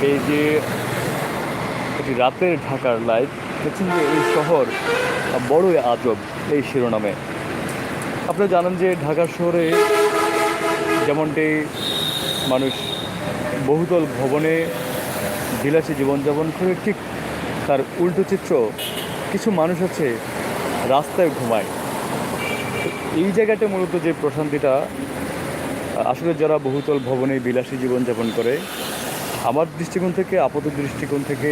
পেজে একটি রাতের ঢাকার লাইভ দেখছেন যে এই শহর বড়ই আজব এই শিরোনামে। আপনারা জানেন যে ঢাকা শহরে যেমনটি মানুষ বহুতল ভবনে বিলাসী জীবনযাপন করে, ঠিক তার উল্টো চিত্র কিছু মানুষ আছে রাস্তায় ঘুমায়। এই জায়গাটা মূলত যে প্রশান্তিটা আসলে যারা বহুতল ভবনে বিলাসী জীবনযাপন করে আমার দৃষ্টিকোণ থেকে আপাত দৃষ্টিকোণ থেকে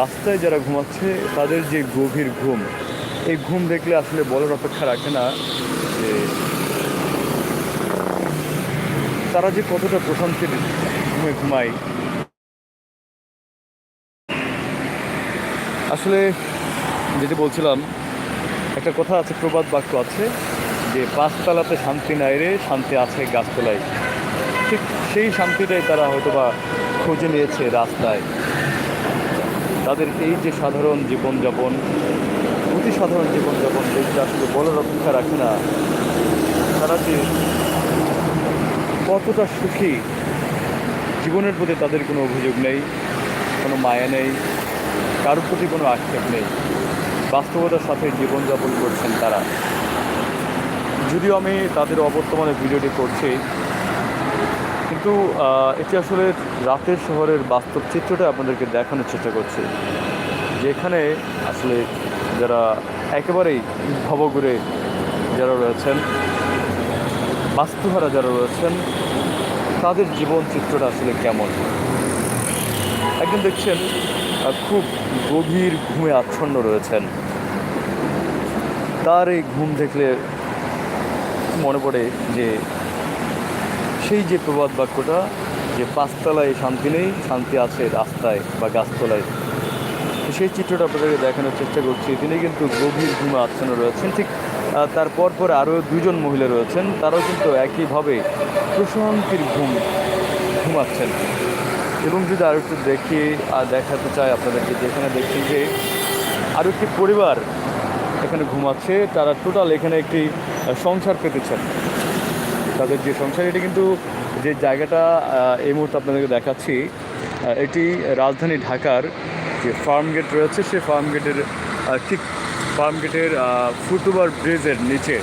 রাস্তায় যারা ঘুমাচ্ছে, তাদের যে গভীর ঘুম, এই ঘুম দেখলে আসলে বলার অপেক্ষা রাখে না যে তারা যে কতটা প্রশান্তির ঘুমে ঘুমায়। আসলে যেটি বলছিলাম, একটা কথা আছে, প্রবাদ বাক্য আছে যে, পাঁচতলাতে শান্তি নাই রে, শান্তি আছে গাছতলায়। ঠিক সেই শান্তিটাই তারা হয়তোবা খুঁজে নিয়েছে রাস্তায়। তাদের এই যে সাধারণ জীবনযাপন, অতি সাধারণ জীবনযাপন দেখতে আসলে বলার অপেক্ষা রাখে না, তারা যে কতটা সুখী, জীবনের প্রতি তাদের কোনো অভিযোগ নেই, কোনো মায়া নেই, কারোর প্রতি কোনো আক্ষেপ নেই, বাস্তবতার সাথে জীবনযাপন করছেন তারা। যদিও আমি তাদের অবর্তমানে ভিডিওটি করছি কিন্তু এটি আসলে রাতের শহরের বাস্তব চিত্রটা আপনাদেরকে দেখানোর চেষ্টা করছি। যেখানে আসলে যারা একেবারেই ভবঘুরে যারা রয়েছেন, বাস্তুহারা যারা রয়েছেন, তাদের জীবন চিত্রটা আসলে কেমন? একজন দেখছেন খুব গভীর ঘুমে আচ্ছন্ন রয়েছেন। তার এই ঘুম দেখলে মনে পড়ে যে সেই যে প্রবাদ বাক্যটা যে পাঁচতলায় শান্তি নেই, শান্তি আছে রাস্তায় বা গাছতলায়। সেই চিত্রটা আপনাদেরকে দেখানোর চেষ্টা করছি। তিনি কিন্তু গভীর ঘুমে আচ্ছন্ন রয়েছেন। ঠিক তার পর পর আরও দুজন মহিলা রয়েছেন। তারাও কিন্তু একইভাবে প্রশান্তির ঘুম ঘুমাচ্ছেন। এবং যদি আরও একটু দেখি আর দেখাতে চাই আপনাদেরকে, যেখানে দেখছি যে আরও একটি পরিবার এখানে ঘুমাচ্ছে। তারা টোটাল এখানে একটি সংসার পেতেছেন। তাদের যে সংসার, এটি কিন্তু যে জায়গাটা এই মুহূর্তে আপনাদেরকে দেখাচ্ছি এটি রাজধানী ঢাকার যে ফার্ম গেট রয়েছে, সেই ফার্ম গেটের ঠিক ফার্ম গেটের ফুটওভার ব্রিজের নিচে।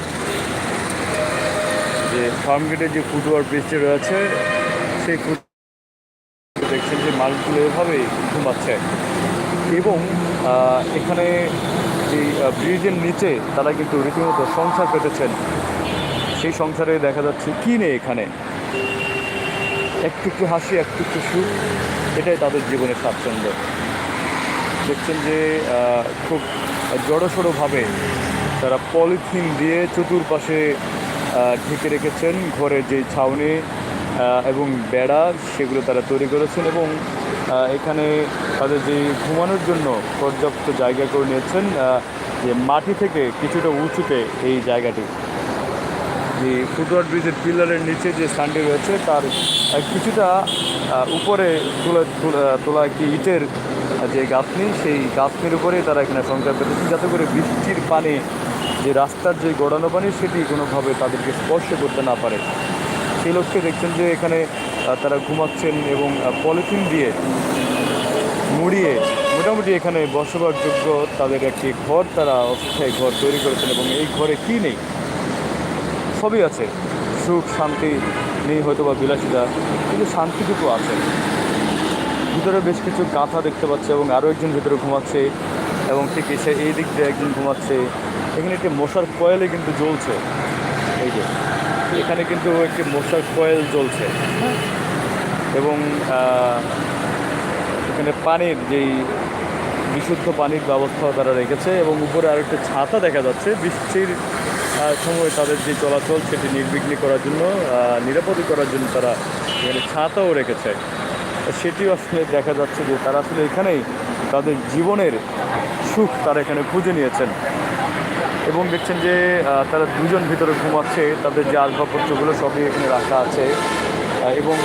যে ফার্ম গেটের যে ফুটওভার ব্রিজটি রয়েছে, সেই দেখছেন যে মানুষগুলো এভাবেই ঘুমাচ্ছে। এবং এখানে যে ব্রিজের নিচে তারা কিন্তু রীতিমতো সংসার পেতেছেন। সেই সংসারে দেখা যাচ্ছে, কি নেই এখানে? একটু একটু হাসি একটু একটু সুখ, এটাই তাদের জীবনের স্বাচ্ছন্দ্য। দেখছেন যে খুব জড়সড়োভাবে তারা পলিথিন দিয়ে চতুর্পাশে ঢেকে রেখেছেন ঘরের যে ছাউনি এবং বেড়া, সেগুলো তারা তৈরি করেছেন এবং এখানে তাদের যে ঘুমানোর জন্য পর্যাপ্ত জায়গা করে নিয়েছেন যে মাটি থেকে কিছুটা উঁচুতে এই জায়গাটি। যে ফুটওভার ব্রিজের পিলারের নিচে যে স্থানটি রয়েছে, তার কিছুটা উপরে তোলা, তোলা- একটি ইটের যে গাঁথনি, সেই গাঁথনির উপরে তারা এখানে সংসার পেতেছেন যাতে করে বৃষ্টির পানি, যে রাস্তার যে গড়ানো পানি, সেটি কোনোভাবে তাদেরকে স্পর্শ করতে না পারে। সেই লক্ষ্যে দেখছেন যে এখানে তারা ঘুমাচ্ছেন এবং পলিথিন দিয়ে মুড়িয়ে, মোটামুটি এখানে বসবাসযোগ্য তাদের একটি ঘর, তারা অস্থায়ী ঘর তৈরি করেছেন। এবং এই ঘরে কী নেই? সবই আছে। সুখ, শান্তি নেই হয়তো বা বিলাসিতা, কিন্তু শান্তিটুকু আছে। ভিতরে বেশ কিছু কাঁথা দেখতে পাচ্ছে এবং আরও একজন ভিতরে ঘুমাচ্ছে এবং ঠিক এসে এই দিক দিয়ে একজন ঘুমাচ্ছে। এখানে একটি মশার কয়েলে কিন্তু জ্বলছে। এই যে, এখানে কিন্তু একটি মশার কয়েল জ্বলছে? এবং এখানে পানির যেই বিশুদ্ধ পানির ব্যবস্থাও তারা রেখেছে এবং উপরে আরেকটা ছাতা দেখা যাচ্ছে, বৃষ্টির সময় তাদের যে চলাচল সেটি নির্বিঘ্ন করার জন্য নিরাপদে করার জন্য তারা এখানে ছাতাও রেখেছে। সেটিও আসলে দেখা যাচ্ছে যে তারা আসলে এখানেই তাদের জীবনের সুখ তারা এখানে খুঁজে নিয়েছেন। এবং দেখছেন যে তারা দুজন ভিতরে ঘুমাচ্ছে, তাদের যে আসবাবপত্রগুলো সবই এখানে রাখা আছে। এবং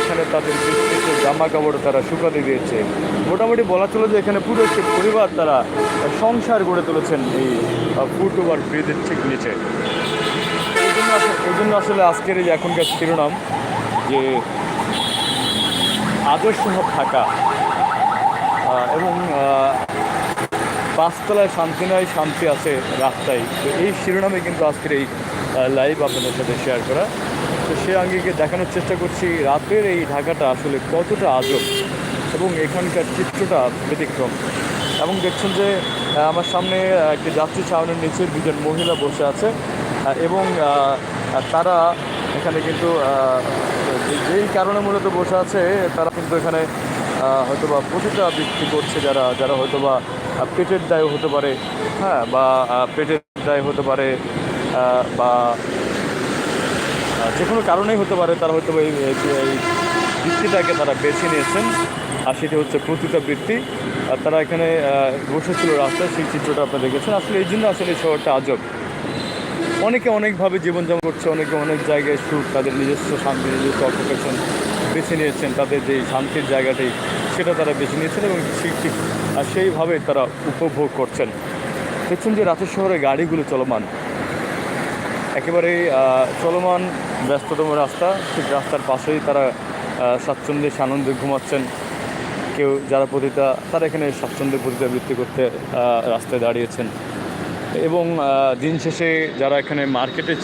এখানে তাদের কিছু জামা কাপড় তারা শুকাতে দিয়েছে। মোটামুটি বলা চলে যে এখানে পুরো একটি পরিবার তারা সংসার গড়ে তুলেছেন এই ফুট ওভার ব্রিজের ঠিক নিচে। এই জন্য আসলে- আজকের এই এখনকার শিরোনাম যে আদর্শ ঢাকা আহ, এবং পাঁচতলায় শান্তি নয় শান্তি আছে রাস্তায়। তো এই শিরোনামে কিন্তু আজকের এই লাইভ আপনাদের সাথে শেয়ার করা তো সে আঙ্গিকে দেখানোর চেষ্টা করছি রাতের এই ঢাকাটা আসলে কতটা আজব এবং এখানকার চিত্রটা ব্যতিক্রম। এবং দেখছেন যে আমার সামনে একটি যাত্রী ছাউনির নিচে দুজন মহিলা বসে আছে এবং তারা এখানে কিন্তু যেই কারণে মূলত বসে আছে তারা কিন্তু এখানে আহ, হয়তোবা প্রতিটা বিক্রি করছে যারা যারা হয়তোবা আহ, পেটের দায় হতে পারে হ্যাঁ বা পেটের দায় হতে পারে বা যে কোনো কারণেই হতে পারে তারা হয়তো এই বৃত্তিটাকে তারা বেছে নিয়েছেন। আর সেটি হচ্ছে প্রতিটা বৃত্তি। আর তারা এখানে বসেছিল রাস্তায়, সেই চিত্রটা আপনারা দেখেছেন। আসলে এই জন্য আসলে শহরটা আজব। অনেকে অনেকভাবে জীবনযাপন করছে, অনেকে অনেক জায়গায় সুখ, তাদের নিজস্ব শান্তি, নিজস্ব অকুপেশন বেছে নিয়েছেন, তাদের যে শান্তির জায়গাটি, সেটা তারা বেছে নিয়েছেন এবং সেইভাবে তারা উপভোগ করছেন। দেখছেন যে রাতের শহরে গাড়িগুলো চলমান। একেবারে চলমান ব্যস্ততম রাস্তা। ঠিক রাস্তার পাশেই তারা স্বাচ্ছন্দ্যে সানন্দে ঘুমাচ্ছেন। কেউ যারা পতিতা, তারা এখানে স্বাচ্ছন্দ্যে পতিতা বৃত্তি করতে রাস্তায় দাঁড়িয়েছেন। এবং দিন শেষে যারা এখানে মার্কেটে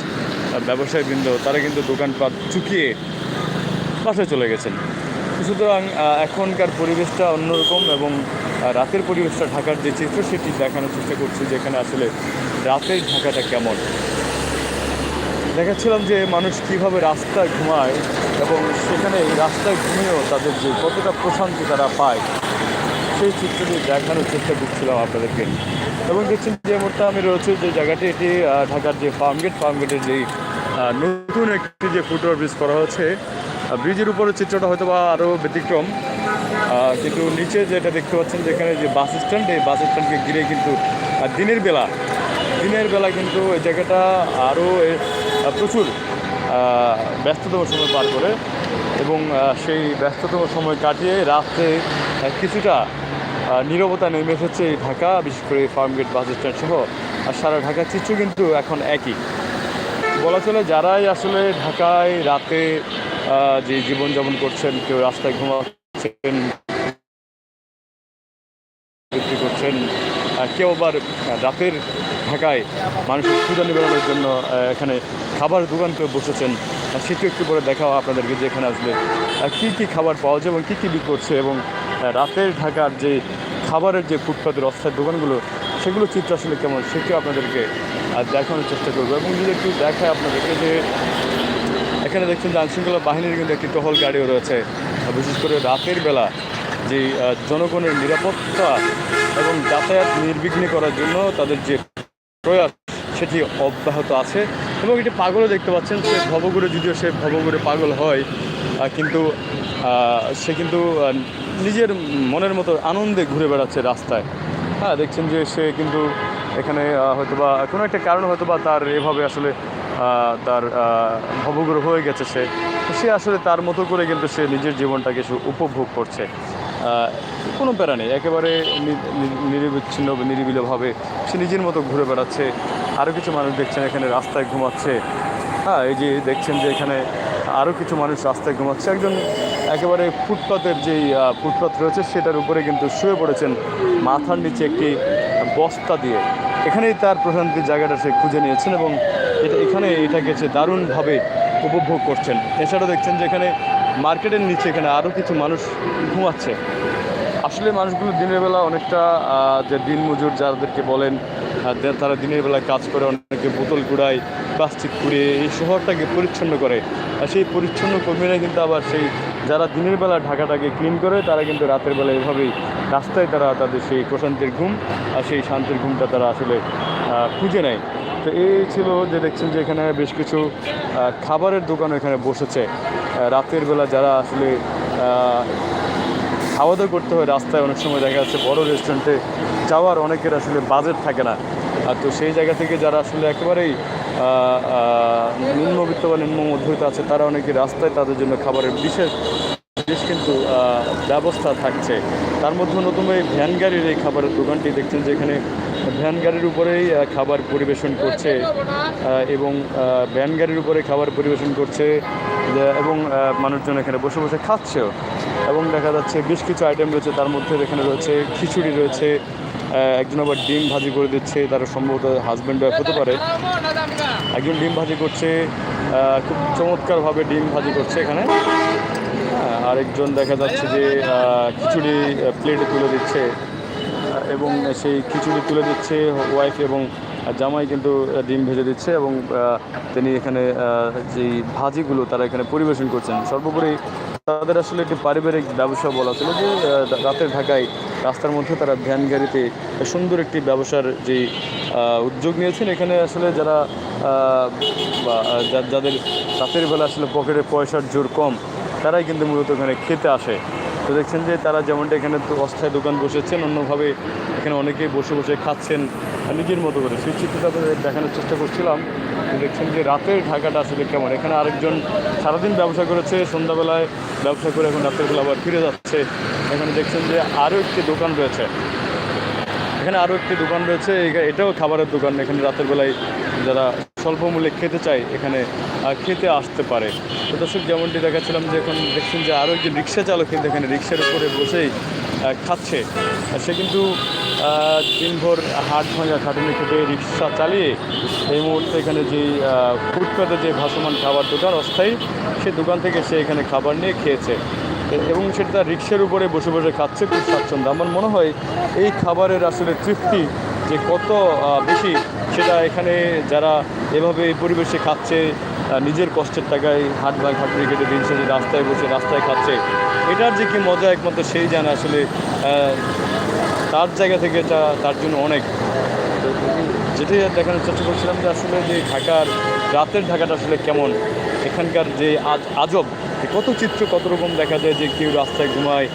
ব্যবসায়ীবৃন্দ, তারা কিন্তু দোকানপাট চুকিয়ে বাসায় চলে গেছেন। সুতরাং এখনকার পরিবেশটা অন্যরকম এবং রাতের পরিবেশটা ঢাকার যে চিত্র, সেটি দেখানোর চেষ্টা করছি যে এখানে আসলে রাতের ঢাকাটা কেমন। দেখাচ্ছিলাম যে মানুষ কীভাবে রাস্তায় ঘুমায় এবং সেখানে রাস্তায় ঘুমিয়েও তাদের যে কতটা প্রশান্তি তারা পায় সেই চিত্রটি দেখানোর চেষ্টা করছিলাম আপনাদেরকে। এবং দেখছেন যে মুহূর্তে আমি রয়েছে যে জায়গাটি এটি ঢাকার যে ফার্ম ফার্মগেট ফার্মগেটের যেই আহ, নতুন একটি যে ফুটওভার ব্রিজ করা হয়েছে ব্রিজের উপরে চিত্রটা হয়তো বা আরও ব্যতিক্রম কিন্তু নিচে যেটা দেখতে পাচ্ছেন যেখানে যে বাস স্ট্যান্ড এই বাস স্ট্যান্ডকে ঘিরে কিন্তু দিনের বেলা দিনের বেলা কিন্তু এই জায়গাটা আরও প্রচুর ব্যস্ততম সময় পার করে এবং সেই ব্যস্ততম সময় কাটিয়ে রাত্রে কিছুটা নীরবতা নেমে এসেছে এই ঢাকা, বিশেষ করে ফার্মগেট বাস স্ট্যান্ড সহ আর সারা ঢাকার চিত্র কিন্তু এখন একই। বলা চলে যারাই আসলে ঢাকায় রাতে যে জীবনযাপন করছেন, কেউ রাস্তায় ঘুমাচ্ছেন, বিক্রি করছেন কেউ আবার রাতের ঢাকায় মানুষের ক্ষুদা নিবারণের জন্য এখানে খাবার দোকান করে বসেছেন। সেটি একটু পরে দেখাও আপনাদেরকে যে এখানে আসলে কী কী খাবার পাওয়া যায় এবং কী কী করছে এবং রাতের ঢাকার যে খাবারের যে ফুটপাতের অস্থায়ী দোকানগুলো, সেগুলো চিত্র আসলে কেমন, সেটিও আপনাদেরকে দেখানোর চেষ্টা করব এবং যদি একটু দেখায় আপনাদেরকে যে, এখানে দেখছেন যে আইনশৃঙ্খলা বাহিনীর কিন্তু একটি টহল গাড়িও রয়েছে। বিশেষ করে রাতের বেলা যে জনগণের নিরাপত্তা এবং যাতায়াত নির্বিঘ্নে করার জন্য তাদের যে প্রয়াস, সেটি অব্যাহত আছে এবং এটি পাগলও দেখতে পাচ্ছেন, সে ভবঘুরে, যদিও সে ভবঘুরে পাগল হয় কিন্তু সে কিন্তু নিজের মনের মতো আনন্দে ঘুরে বেড়াচ্ছে রাস্তায়। হ্যাঁ দেখছেন যে সে কিন্তু এখানে হয়তোবা কোনো একটা কারণ হয়তোবা তার এভাবে আসলে তার ভবগুরু হয়ে গেছে সে। সে আসলে তার মতো করে কিন্তু সে নিজের জীবনটাকে সে উপভোগ করছে। কোনো প্যারা নেই। একেবারে নিরবিচ্ছিন্ন, নিরিবিলভাবে সে নিজের মতো ঘুরে বেড়াচ্ছে। আরও কিছু মানুষ দেখছেন এখানে রাস্তায় ঘুমাচ্ছে। হ্যাঁ এই যে দেখছেন যে এখানে আরও কিছু মানুষ রাস্তায় ঘুমাচ্ছে। একজন একেবারে ফুটপাতের যেই ফুটপাত রয়েছে সেটার উপরে কিন্তু শুয়ে পড়েছেন মাথার নিচে একটি বস্তা দিয়ে। এখানেই তার প্রশান্তির জায়গাটা সে খুঁজে নিয়েছেন এবং এটা, এখানে এটাকে সে দারুণভাবে উপভোগ করছেন। এছাড়াও দেখছেন যে এখানে মার্কেটের নিচে এখানে আরও কিছু মানুষ ঘুমাচ্ছে। আসলে মানুষগুলো দিনের বেলা অনেকটা যে দিনমজুর যাদেরকে বলেন তারা দিনের বেলা কাজ করে, অনেকে বোতল কুড়ায়, প্লাস্টিক কুড়িয়ে এই শহরটাকে পরিচ্ছন্ন করে। আর সেই পরিচ্ছন্ন কর্মীরা কিন্তু আবার সেই, যারা দিনের বেলা ঢাকাটাকে ক্লিন করে, তারা কিন্তু রাতের বেলা এভাবেই রাস্তায় তারা তাদের সেই প্রশান্তির ঘুম আর সেই শান্তির ঘুমটা তারা আসলে খুঁজে নেয়। তো এই ছিল যে দেখছেন যে এখানে বেশ কিছু খাবারের দোকান এখানে বসেছে। রাতের বেলা যারা আসলে খাওয়া দাওয়া করতে হয় রাস্তায়, অনেক সময় দেখা যাচ্ছে বড় রেস্টুরেন্টে যাওয়ার অনেকের আসলে বাজেট থাকে না। আর তো সেই জায়গা থেকে যারা আসলে একেবারেই নিম্নবিত্ত বা নিম্ন মধ্যবিত্ত আছে, তারা অনেকে রাস্তায় তাদের জন্য খাবারের বিশেষ বেশ কিন্তু ব্যবস্থা থাকছে। তার মধ্যে নতুন এই ভ্যান গাড়ির এই খাবারের দোকানটি দেখছেন যে এখানে ভ্যান গাড়ির উপরেই খাবার পরিবেশন করছে এবং ভ্যান গাড়ির উপরে খাবার পরিবেশন করছে এবং মানুষজন এখানে বসে বসে খাচ্ছেও। এবং দেখা যাচ্ছে বেশ কিছু আইটেম রয়েছে, তার মধ্যে এখানে রয়েছে খিচুড়ি রয়েছে একজন আবার ডিম ভাজি করে দিচ্ছে, তারা সম্ভবত হাজব্যান্ড ওয়াইফ হতে পারে। একজন ডিম ভাজি করছে খুব চমৎকারভাবে ডিম ভাজি করছে এখানে। আরেকজন দেখা যাচ্ছে যে খিচুড়ি প্লেটে তুলে দিচ্ছে। এবং সেই খিচুড়ি তুলে দিচ্ছে ওয়াইফ এবং জামাই কিন্তু ডিম ভেজে দিচ্ছে এবং তিনি এখানে যেই ভাজিগুলো তারা এখানে পরিবেশন করছেন। সর্বোপরি তাদের আসলে একটি পারিবারিক ব্যবসা বলা ছিল যে রাতের ঢাকায় রাস্তার মধ্যে তারা ভ্যান গাড়িতে সুন্দর একটি ব্যবসার যে উদ্যোগ নিয়েছেন। এখানে আসলে যারা যাদের রাতের বেলা আসলে পকেটে পয়সার জোর কম, তারাই কিন্তু মূলত এখানে খেতে আসে। তো দেখছেন যে তারা যেমনটা এখানে অস্থায়ী দোকান বসেছেন, অন্যভাবে এখানে অনেকেই বসে বসে খাচ্ছেন নিজের মতো করে। সেই চিত্রটা তাদের দেখানোর চেষ্টা করছিলাম। দেখছেন যে রাতের ঢাকাটা আসলে কেমন? এখানে আরেকজন সারাদিন ব্যবসা করেছে, সন্ধ্যাবেলায় ব্যবসা করে এখন রাতের বেলা আবার ফিরে যাচ্ছে। এখানে দেখছেন যে আরও একটি দোকান রয়েছে। এখানে আরও একটি দোকান রয়েছে। এটাও খাবারের দোকান। এখানে রাতের বেলায় যারা স্বল্প মূল্যে খেতে চায়, এখানে খেতে আসতে পারে। তো দর্শক, যেমনটি দেখাচ্ছিলাম যে এখন দেখছেন যে আরও একজন রিক্সা চালক কিন্তু এখানে রিক্সার উপরে বসেই খাচ্ছে। সে কিন্তু দিনভর হাট ভাঙা খাটুনি খেটে রিক্সা চালিয়ে এই মুহূর্তে এখানে যে ফুটপাতে যে ভাসমান খাবার দোকান অস্থায়ী সেই দোকান থেকে সে এখানে খাবার নিয়ে খেয়েছে। এবং সেটা তার রিক্সার উপরে বসে বসে খাচ্ছে, খুব স্বাচ্ছন্দ্য। আমার মনে হয় এই খাবারের আসলে তৃপ্তি যে কত বেশি, সেটা এখানে যারা এভাবে এই পরিবেশে খাচ্ছে নিজের কষ্টের টাকায় হাট ভাগ হাটুরি কেটে দিন শেষে রাস্তায় বসে রাস্তায় খাচ্ছে, এটার যে কি মজা একমাত্র সেই জানে আসলে তার জায়গা থেকে এটা তার জন্য অনেক। যেটাই দেখানোর চেষ্টা করছিলাম যে আসলে যে ঢাকার, রাতের ঢাকাটা আসলে কেমন, এখানকার যে আজ, আজব যে কত চিত্র, কত রকম দেখা যায় যে কেউ রাস্তায় ঘুমায়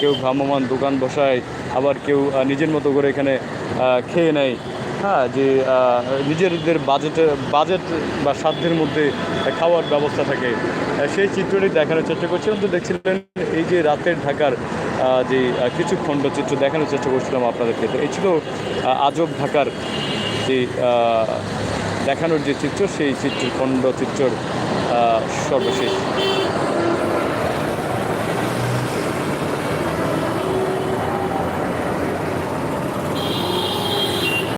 কেউ ভ্রাম্যমান দোকান বসায়, আবার কেউ নিজের মতো করে এখানে খেয়ে নেয়। হ্যাঁ যে নিজেদের বাজেটে, বাজেট বা সাধ্যের মধ্যে খাওয়ার ব্যবস্থা থাকে। সেই চিত্রটি দেখানোর চেষ্টা করছিলাম তো দেখছিলেন, এই যে রাতের ঢাকার যে কিছু খণ্ডচিত্র দেখানোর চেষ্টা করছিলাম আপনাদেরকে তো এই ছিল আজব ঢাকার যে দেখানোর যে চিত্র, সেই চিত্র খণ্ডচিত্রর সর্বশেষ।